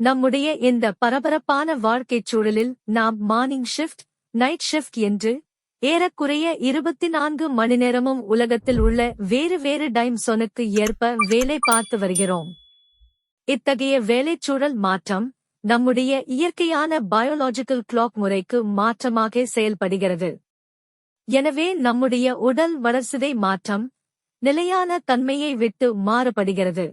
நம்முடைய இந்த பரபரப்பான வாழ்க்கைச் சூழலில் நாம் மார்னிங் ஷிஃப்ட் நைட் ஷிஃப்ட் என்று ஏறக்குறைய இருபத்தி நான்கு மணி நேரமும் உலகத்தில் உள்ள வேறு வேறு டைம் சொனுக்கு ஏற்ப வேலை பார்த்து வருகிறோம். இத்தகைய வேலைச்சூழல் மாற்றம் நம்முடைய இயற்கையான பயோலாஜிக்கல் கிளாக் முறைக்கு மாற்றமாக செயல்படுகிறது. எனவே நம்முடைய உடல் வளர்சிதை மாற்றம் நிலையான தன்மையை விட்டு மாறுபடுகிறது.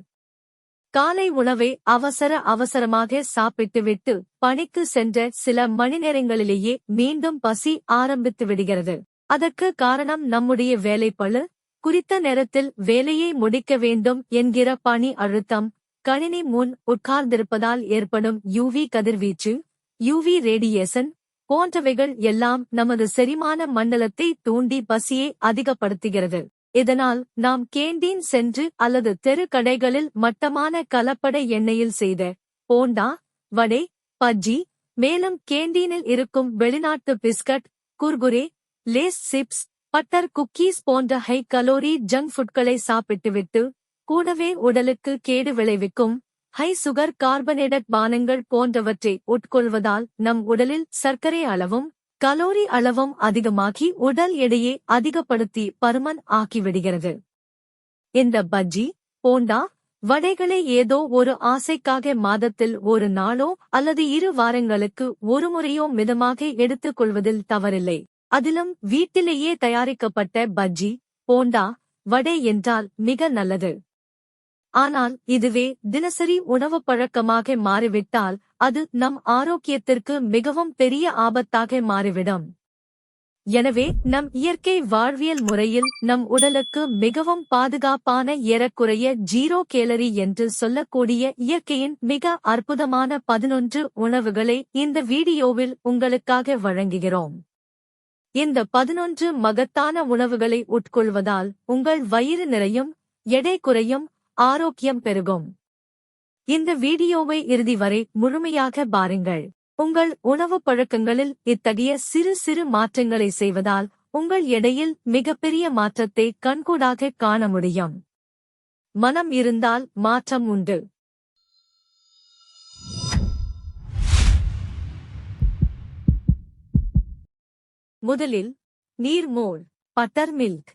காலை உணவை அவசர அவசரமாக சாப்பிட்டுவிட்டு பணிக்கு சென்ற சில மணி நேரங்களிலேயே மீண்டும் பசி ஆரம்பித்து விடுகிறது. அதற்கு காரணம் நம்முடைய வேலைப்பழு. குறித்த நேரத்தில் வேலையை முடிக்க வேண்டும் என்கிற பணி அழுத்தம். கணினி முன் உட்கார்ந்திருப்பதால் ஏற்படும் யூவி கதிர்வீச்சு யூவி ரேடியேசன் போன்றவைகள் எல்லாம் நமது செரிமான மண்டலத்தை தூண்டி பசியை அதிகப்படுத்துகிறது. இதனால் நாம் கேண்டீன் சென்று அல்லது தெரு கடைகளில் மட்டமான கலப்பட எண்ணெயில் செய்த போண்டா வடை பஜ்ஜி மேலும் கேண்டீனில் இருக்கும் வெளிநாட்டு biscuit Kurkure Lay's chips butter cookies போன்ற ஹை கலோரி ஜங்க் ஃபுட்களை சாப்பிட்டுவிட்டு கூடவே உடலுக்கு கேடு விளைவிக்கும் ஹை சுகர் கார்பனேடட் பானங்கள் போன்றவற்றை உட்கொள்வதால் நம் உடலில் சர்க்கரை அளவும் கலோரி அளவும் அதிகமாகி உடல் எடையை அதிகப்படுத்தி பருமன் ஆக்கிவிடுகிறது. இந்த பஜ்ஜி போண்டா வடைகளை ஏதோ ஒரு ஆசைக்காக மாதத்தில் ஒரு நாளோ அல்லது இரு வாரங்களுக்கு ஒரு முறையோ மிதமாக எடுத்துக் கொள்வதில் தவறில்லை. அதிலும் வீட்டிலேயே தயாரிக்கப்பட்ட பஜ்ஜி போண்டா வடை என்றால் மிக நல்லது. ஆனால் இதுவே தினசரி உணவு பழக்கமாக மாறிவிட்டால் அது நம் ஆரோக்கியத்திற்கு மிகவும் பெரிய ஆபத்தாக மாறிவிடும். எனவே நம் இயற்கை வாழ்வியல் முறையில் நம் உடலுக்கு மிகவும் பாதுகாப்பான ஏறக்குறைய ஜீரோ கேலரி என்று சொல்லக்கூடிய இயற்கையின் மிக அற்புதமான பதினொன்று உணவுகளை இந்த வீடியோவில் உங்களுக்காக வழங்குகிறோம். இந்த பதினொன்று மகத்தான உணவுகளை உட்கொள்வதால் உங்கள் வயிறு நிறையும் எடை குறையும் ஆரோக்கியம் பெருகும். இந்த வீடியோவை இறுதி வரை முழுமையாக பாருங்கள். உங்கள் உணவு பழக்கங்களில் இத்தகைய சிறு சிறு மாற்றங்களை செய்வதால் உங்கள் எடையில் மிகப்பெரிய மாற்றத்தை கண்கூடாக காண முடியும். மனம் இருந்தால் மாற்றம் உண்டு. முதலில் நீர் மோல் பட்டர் மில்க்.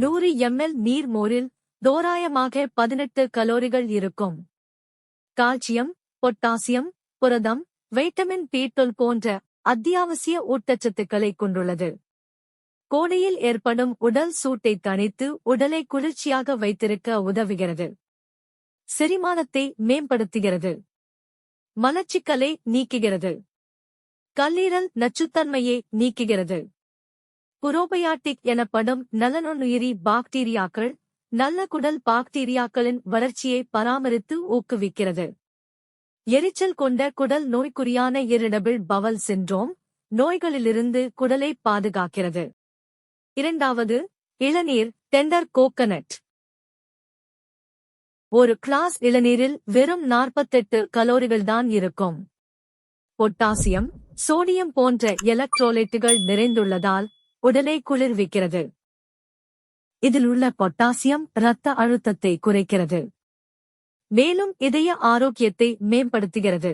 நூறு எம்எல் நீர்மோரில் தோராயமாக பதினெட்டு கலோரிகள் இருக்கும். கால்சியம் பொட்டாசியம் புரதம் வைட்டமின் பீட்டொல் போன்ற அத்தியாவசிய ஊட்டச்சத்துக்களை கொண்டுள்ளது. கோடையில் ஏற்படும் உடல் சூட்டை தணித்து உடலை குளிர்ச்சியாக வைத்திருக்க உதவுகிறது. செரிமானத்தை மேம்படுத்துகிறது. மலச்சிக்கலை நீக்குகிறது. கல்லீரல் நச்சுத்தன்மையை நீக்குகிறது. புரோபயாட்டிக் எனப்படும் நலனுயிரி பாக்டீரியாக்கள் நல்ல குடல் பாக்டீரியாக்களின் வளர்ச்சியை பராமரித்து ஊக்குவிக்கிறது. எரிச்சல் கொண்ட குடல் நோய்க்குறியான இரிடபிள் பவல் சின்றோம் நோய்களிலிருந்து குடலை பாதுகாக்கிறது. இரண்டாவது இளநீர் டெண்டர் கோகனட். ஒரு கிளாஸ் இளநீரில் வெறும் நாற்பத்தெட்டு கலோரிகள்தான் இருக்கும். பொட்டாசியம் சோடியம் போன்ற எலக்ட்ரோலைட்டுகள் நிறைந்துள்ளதால் உடலை குளிர்விக்கிறது. இதில் உள்ள பொட்டாசியம் இரத்த அழுத்தத்தை குறைக்கிறது. மேலும் இதய ஆரோக்கியத்தை மேம்படுத்துகிறது.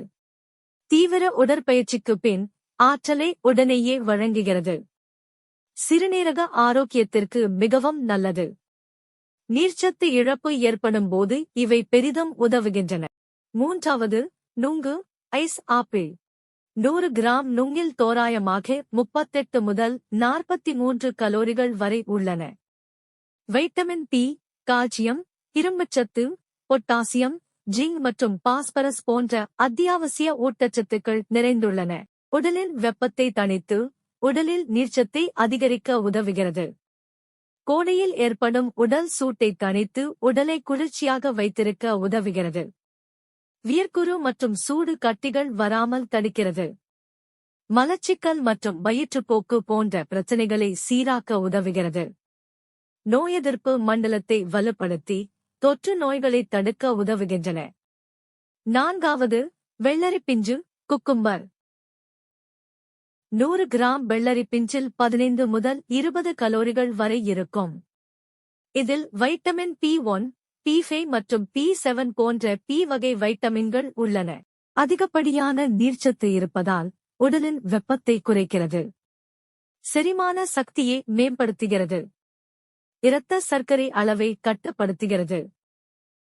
தீவிர உடற்பயிற்சிக்கு பின் ஆற்றலை உடனேயே வழங்குகிறது. சிறுநீரக ஆரோக்கியத்திற்கு மிகவும் நல்லது. நீர்ச்சத்து இழப்பு ஏற்படும் போது இவை பெரிதும் உதவுகின்றன. மூன்றாவது நுங்கு ஐஸ் ஆப்பிள். நூறு கிராம் நுங்கில் தோராயமாக முப்பத்தெட்டு முதல் நாற்பத்தி மூன்று கலோரிகள் வரை உள்ளன. வைட்டமின் பி கால்சியம் இரும்புச்சத்து பொட்டாசியம் ஜிங் மற்றும் பாஸ்பரஸ் போன்ற அத்தியாவசிய ஊட்டச்சத்துக்கள் நிறைந்துள்ளன. உடலின் வெப்பத்தை தணித்து உடலில் நீர்ச்சத்தை அதிகரிக்க உதவுகிறது. கோடையில் ஏற்படும் உடல் சூட்டை தணித்து உடலை குளிர்ச்சியாக வைத்திருக்க உதவுகிறது. வியர்க்குரு மற்றும் சூடு கட்டிகள் வராமல் தடுக்கிறது. மலச்சிக்கல் மற்றும் வயிற்றுப்போக்கு போன்ற பிரச்சனைகளை சீராக்க உதவுகிறது. நோய் எதிர்ப்பு மண்டலத்தை வலுப்படுத்தி தொற்று நோய்களை தடுக்க உதவுகின்றன. நான்காவது வெள்ளரிப்பிஞ்சு குக்கும்பர். நூறு கிராம் வெள்ளரி பிஞ்சில் பதினைந்து முதல் இருபது கலோரிகள் வரை இருக்கும். இதில் vitamin B one B five மற்றும் பி செவன் போன்ற பி வகை வைட்டமின்கள் உள்ளன. அதிகப்படியான நீர்ச்சத்து இருப்பதால் உடலின் வெப்பத்தை குறைக்கிறது. செரிமான சக்தியை மேம்படுத்துகிறது. இரத்த சர்க்கரை அளவை கட்டுப்படுத்துகிறது.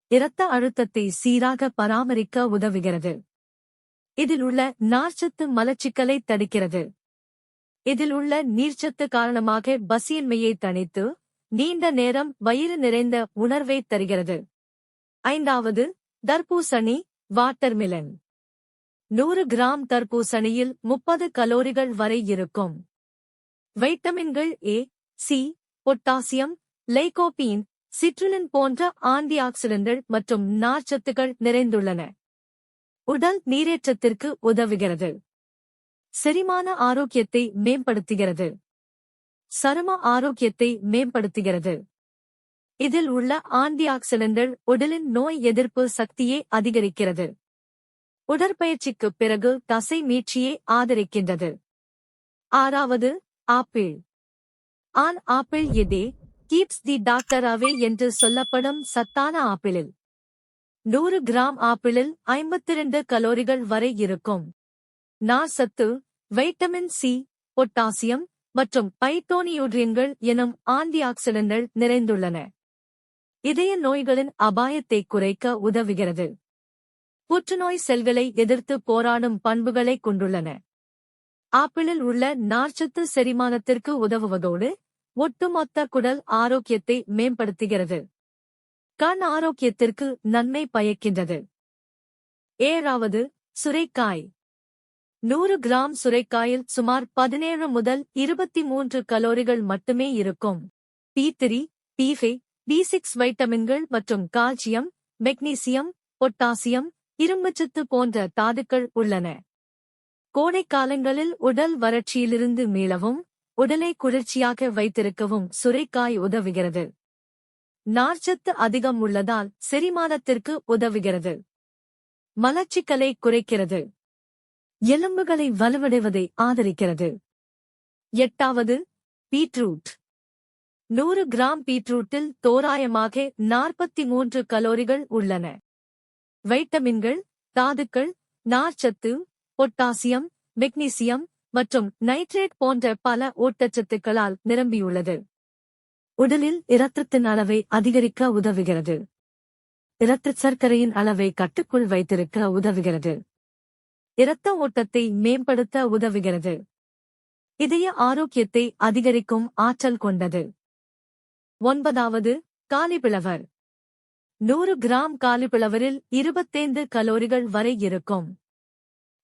இரத்த அழுத்தத்தை சீராக பராமரிக்க உதவுகிறது. இதில் உள்ள நார்ச்சத்து மலச்சிக்கலை தடுக்கிறது. இதில் உள்ள நீர்ச்சத்து காரணமாக பசியின்மையை தணித்து நீண்ட நேரம் வயிறு நிறைந்த உணர்வை தருகிறது. ஐந்தாவது தர்பூசணி வாட்டர்மிலன் நூறு கிராம் தர்பூசணியில் முப்பது கலோரிகள் வரை இருக்கும். வைட்டமின்கள் A C potassium lycopene citrulline போன்ற ஆன்டி ஆக்சிடென்ட்கள் மற்றும் நார்ச்சத்துகள் நிறைந்துள்ளன. உடல் நீரேற்றத்திற்கு உதவுகிறது. செரிமான ஆரோக்கியத்தை மேம்படுத்துகிறது. சரும ஆரோக்கியத்தை மேம்படுத்துகிறது. இதில் உள்ள ஆன்டி உடலின் நோய் எதிர்ப்பு சக்தியை அதிகரிக்கிறது. உடற்பயிற்சிக்குப் பிறகு தசை மீட்சியை ஆதரிக்கின்றது. ஆறாவது apple. An apple a day keeps the doctor away என்று சொல்லப்படும் சத்தான ஆப்பிளில். நூறு கிராம் ஆப்பிளில் ஐம்பத்திரண்டு கலோரிகள் வரை இருக்கும். நார்சத்து வைட்டமின் சி பொட்டாசியம் மற்றும் பைட்டோனியூட்ரியன்கள் எனும் ஆன்டி ஆக்சிடென்ட்கள் நிறைந்துள்ளன. இதய நோய்களின் அபாயத்தை குறைக்க உதவுகிறது. புற்றுநோய் செல்களை எதிர்த்து போராடும் பண்புகளை கொண்டுள்ளன. ஆப்பிளில் உள்ள நார்ச்சத்து செரிமானத்திற்கு உதவுவதோடு ஒட்டுமொத்த குடல் ஆரோக்கியத்தை மேம்படுத்துகிறது. கண் ஆரோக்கியத்திற்கு நன்மை பயக்கின்றது. ஏழாவது சுரைக்காய். நூறு கிராம் சுரைக்காயில் சுமார் பதினேழு முதல் இருபத்தி மூன்று கலோரிகள் மட்டுமே இருக்கும். B three B five B six வைட்டமின்கள் மற்றும் கால்சியம் மெக்னீசியம் பொட்டாசியம் இரும்புச்சத்து போன்ற தாதுக்கள் உள்ளன. கோடைக்காலங்களில் உடல் வறட்சியிலிருந்து மீளவும் உடலை குளிர்ச்சியாக வைத்திருக்கவும் சுரைக்காய் உதவுகிறது. நார்ச்சத்து அதிகம் உள்ளதால் செரிமானத்திற்கு உதவுகிறது. மலச்சிக்கலை குறைக்கிறது. எலும்புகளை வலுவடைவதை ஆதரிக்கிறது. எட்டாவது பீட்ரூட். நூறு கிராம் பீட்ரூட்டில் தோராயமாக நாற்பத்தி மூன்று கலோரிகள் உள்ளன. வைட்டமின்கள் தாதுக்கள் நார்ச்சத்து பொட்டாசியம் மெக்னீசியம் மற்றும் நைட்ரேட் போன்ற பல ஊட்டச்சத்துக்களால் நிரம்பியுள்ளது. உடலில் இரத்தத்தின் அளவை அதிகரிக்க உதவுகிறது. இரத்த சர்க்கரையின் அளவை கட்டுக்குள் வைத்திருக்க உதவுகிறது. இரத்த ஓட்டத்தை மேம்படுத்த உதவுகிறது. இதய ஆரோக்கியத்தை அதிகரிக்கும் ஆற்றல் கொண்டது. ஒன்பதாவது காலிபிளவர். நூறு கிராம் காலிபிளவரில் இருபத்தைந்து கலோரிகள் வரை இருக்கும்.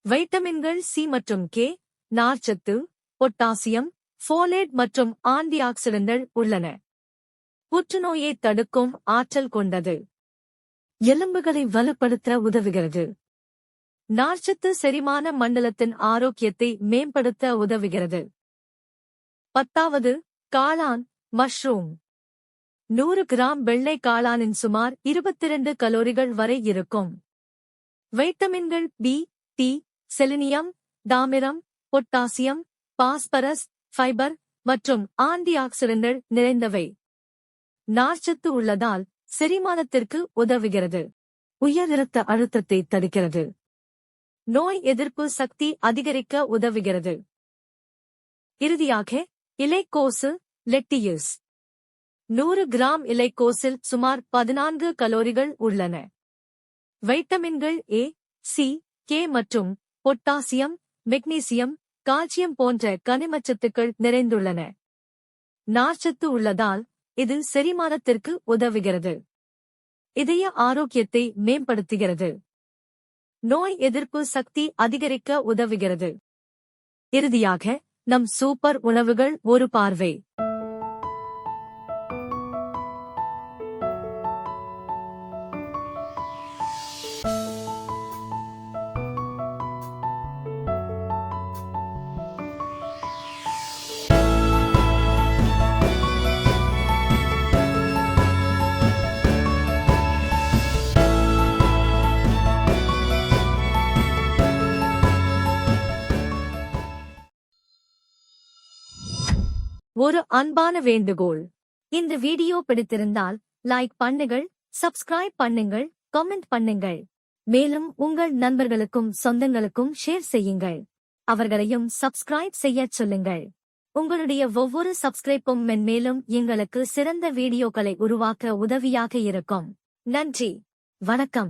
வைட்டமின்கள் சி மற்றும் கே நார்ச்சத்து பொட்டாசியம் ஃபோலேட் மற்றும் ஆன்டி ஆக்சிடென்ட்கள் உள்ளன. புற்றுநோயை தடுக்கும் ஆற்றல் கொண்டது. எலும்புகளை வலுப்படுத்த உதவுகிறது. நார்ச்சத்து செரிமான மண்டலத்தின் ஆரோக்கியத்தை மேம்படுத்த உதவுகிறது. பத்தாவது காளான் மஷ்ரூம். நூறு கிராம் வெள்ளை காளானின் சுமார் இருபத்திரண்டு கலோரிகள் வரை இருக்கும். வைட்டமின்கள் பி டி செலினியம் தாமிரம் பொட்டாசியம் பாஸ்பரஸ் ஃபைபர் மற்றும் ஆன்டி ஆக்சிடென்ட்கள் நிறைந்தவை. நார்ச்சத்து உள்ளதால் செரிமானத்திற்கு உதவுகிறது. உயர் இரத்த அழுத்தத்தை தடுக்கிறது. நோய் எதிர்ப்பு சக்தி அதிகரிக்க உதவுகிறது. இறுதியாக இலைக்கோசு லெட்டியஸ். நூறு கிராம் இலைக்கோசில் சுமார் பதினான்கு கலோரிகள் உள்ளன. வைட்டமின்கள் ஏ சி கே மற்றும் பொட்டாசியம் மெக்னீசியம் கால்சியம் போன்ற கனிமச்சத்துக்கள் நிறைந்துள்ளன. நார்ச்சத்து உள்ளதால் இது செரிமானத்திற்கு உதவுகிறது. இதய ஆரோக்கியத்தை மேம்படுத்துகிறது. நோய் எதிர்ப்பு சக்தி அதிகரிக்க உதவுகிறது. இறுதியாக நம் சூப்பர் உணவுகள் ஒரு பார்வை. ஒரு அன்பான வேண்டுகோள். இந்த வீடியோ பிடித்திருந்தால் லைக் பண்ணுங்கள் சப்ஸ்கிரைப் பண்ணுங்கள் கமெண்ட் பண்ணுங்கள். மேலும் உங்கள் நண்பர்களுக்கும் சொந்தங்களுக்கும் ஷேர் செய்யுங்கள். அவர்களையும் சப்ஸ்கிரைப் செய்யச் சொல்லுங்கள். உங்களுடைய ஒவ்வொரு சப்ஸ்கிரைப்பும் மென்மேலும் எங்களுக்கு சிறந்த வீடியோக்களை உருவாக்க உதவியாக இருக்கும். நன்றி. வணக்கம்.